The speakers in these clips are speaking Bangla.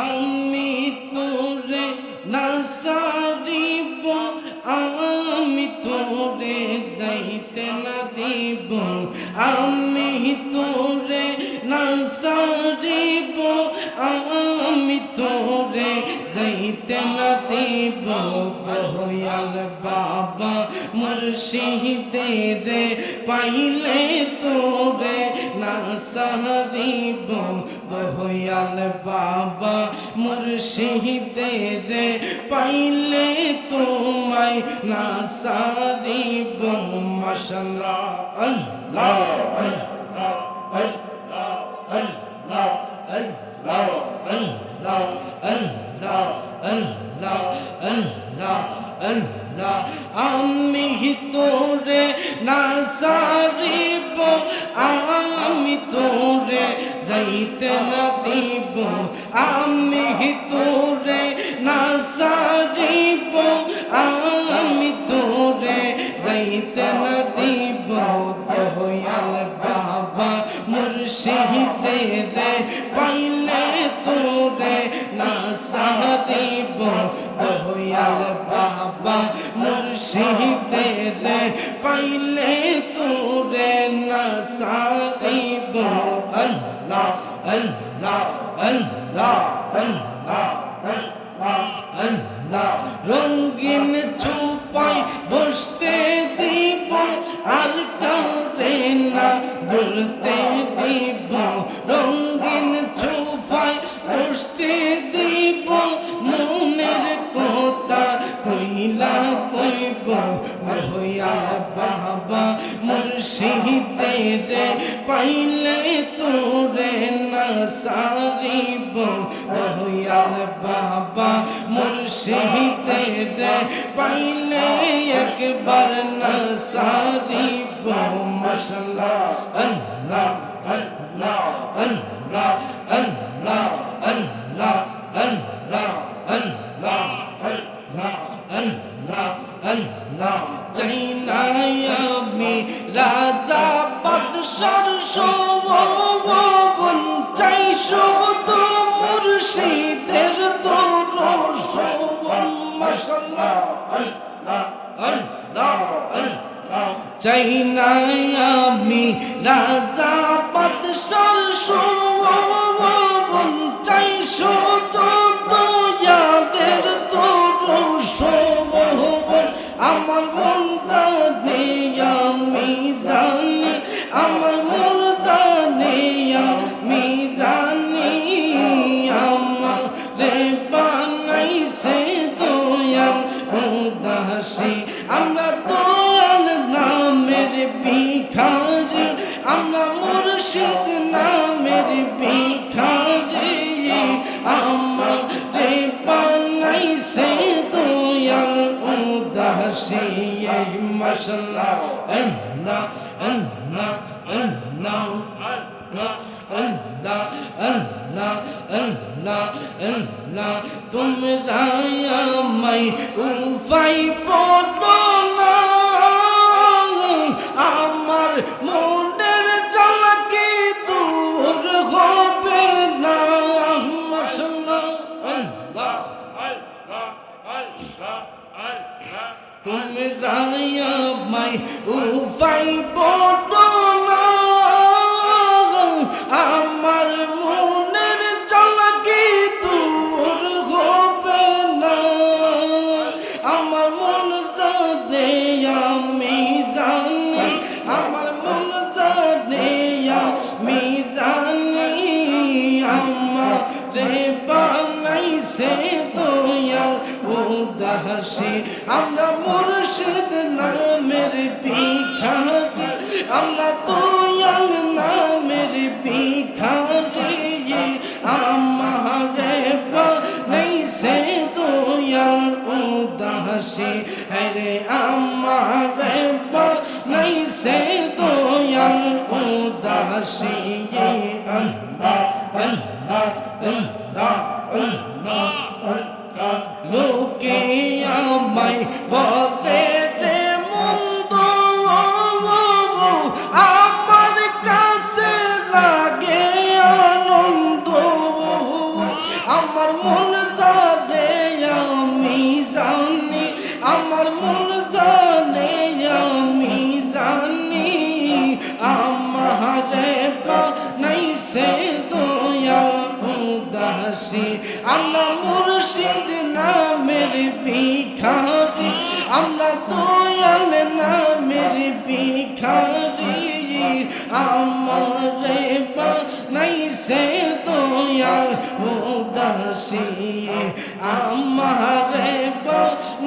আমি তোরে নাসারিব আমি তোরে যাইতে না দিব আমি তে লতিফ দয়াল বাবা মুর্শিদে রে পাইলে তোরে না সাহারিব দয়াল বাবা মুর্শিদে রে পাইলে তোমায় না সারিব মশলা আল্লাহ সারিব, আমি তোরে যাইতে না দিব। দয়াল বাবা মুর্শিদের পাইলে তোরে না সারিব। দয়াল বাবা মুর্শিদের পাইলে তোরে না সারিব। আল্লাহ আল্লাহ আল্লাহ আল্লাহ। আল্লাহ রঙ্গিন চুপাই বসতে দিব, আর কাউরে না ধরতে দিব। রঙ্গিন চুপাই বসতে দিব, মনের কথা কইলা কইব। হইয়াল বাবা মুর্শিদের পাইলে সিহিতে রে পাইলে একবার নসারি বো মশলা আল্লাহ আল্লাহ আল্লাহ। চাই নাই আমি রাজা বাদশার الله الله الله الله الله আল্লাহ আল্লাহ আল্লাহ আল্লাহ তুমি যাই আমায় উফাই উদাসী আমরা মুর্শিদ নামের ভিখারি আমরা দয়াল নামের ভিখারি আমারে বানাইছে দয়াল উদাসী। হরে আমারে বানাইছে দয়াল উদাসী। আল্লাহ আল্লাহ আল্লাহ আল্লাহ আল্লাহ। বলে রে মন্দ আমার কাছে আনন্দ। আমার মন জানে, আমি জানি, আমার মন জানে, আমি জানি। আমার বানাইছে দয়া উদাসী, আল্লাহ মুর্শিদ নামের বিখার আমরা দয়াল নামের ভিখারি আমারে নাই সে দয়াল উদাসী আমারে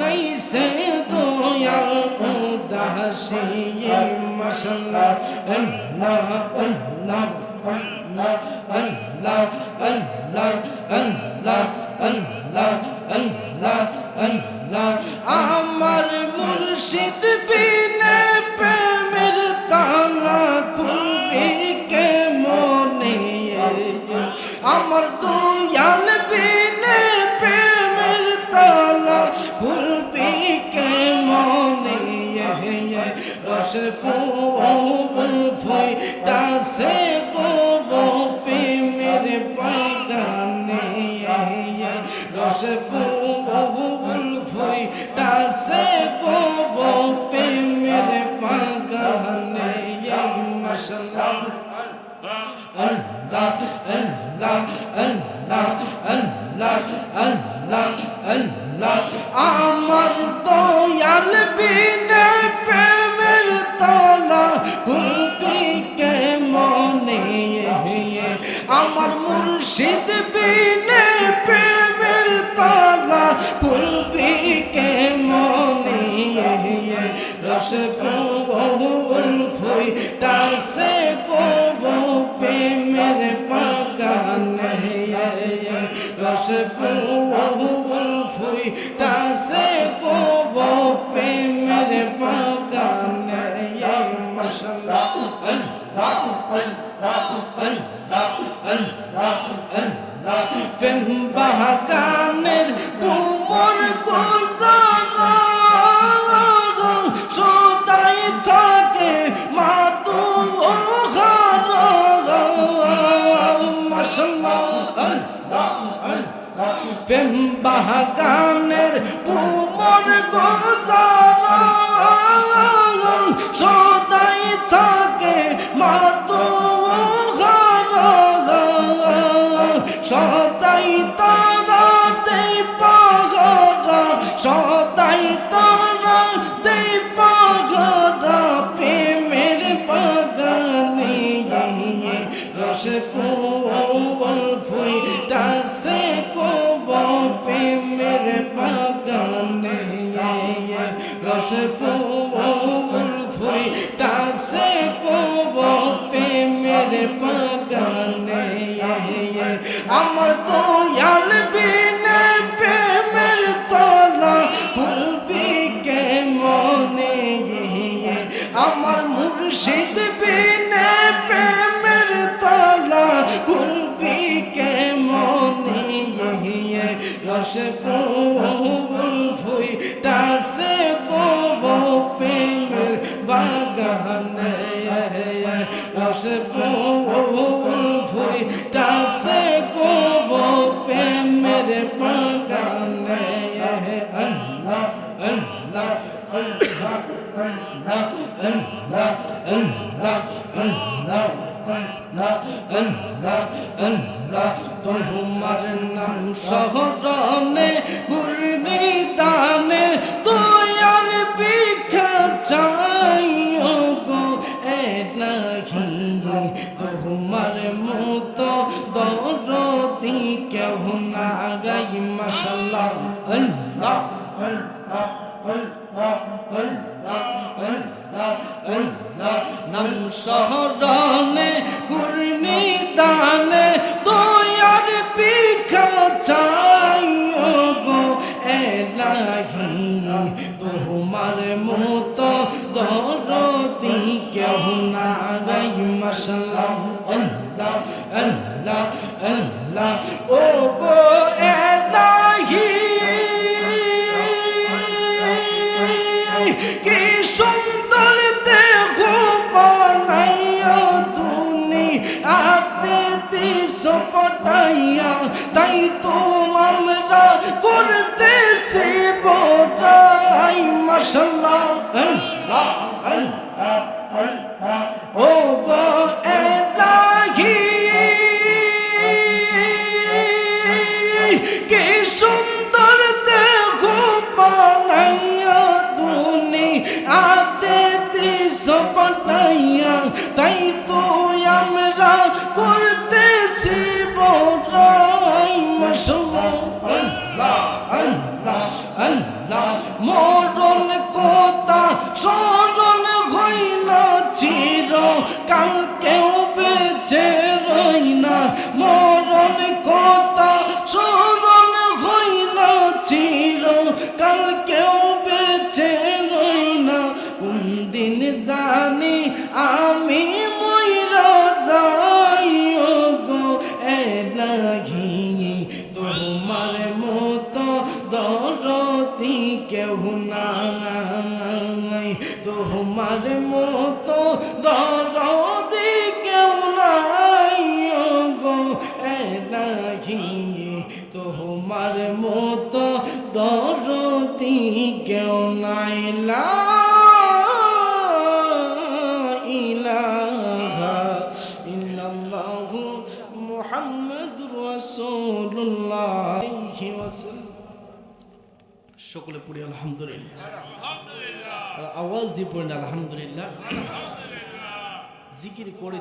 নাই সে দয়াল উদাসী মশলা না না Allah, Allah, Allah, Allah, Allah, Allah, Allah, Allah. মুর্শিদ বিনে প্রেমের তালা খুলবি কে মনে আমার দয়াল বিনে প্রেমের তালা খুলবি কে মনে রসের ফুল ফুইটা সে গোবো প্রেমের বাগানে। রসের আল্লাহ, আমার দয়াল বিনে প্রেমের তালা খুলবি কে মনে আমার মুর্শিদ বিনে প্রেমের তালা খুলবি কে মনে রস ফুল ফুইটা সে গোবো প্রেমের পাকা বাগানে রস ফুল টাসে কব প্রেমের পা বাগানের পুমন গোসার সদাই থাকে মাত সদাই তারাতে পাগরা সদাই তারা দে পাগরা প্রেমের পাগানে রসে ফুল ফুই টাসে কো প্রেমের বাগানে রস ফুল ফুইটা সে কোব প্রেমের বাগানে আমার দয়াল বিনে প্রেমের তলা খুলবি কে মনে আমার মুর্শিদ বিনে ফুল ফুইটা কব প্রেমের বাগানে। রস ফুল don't কি সুন্দর দেহ বানাইয়া তুমি। আতে দিস পটাইয়া তাই তো আমরা করতেছি বটাই মশলা con দরদি কেউ নাই লা ইলাহা ইল্লাল্লাহু মুহাম্মাদুর রাসূলুল্লাহ আলাইহি ওয়াসাল্লাম। সকলে পড়ি আলহামদুলিল্লাহ। আওয়াজ দিয়ে পড়েন আলহামদুলিল্লাহ। জিকির করে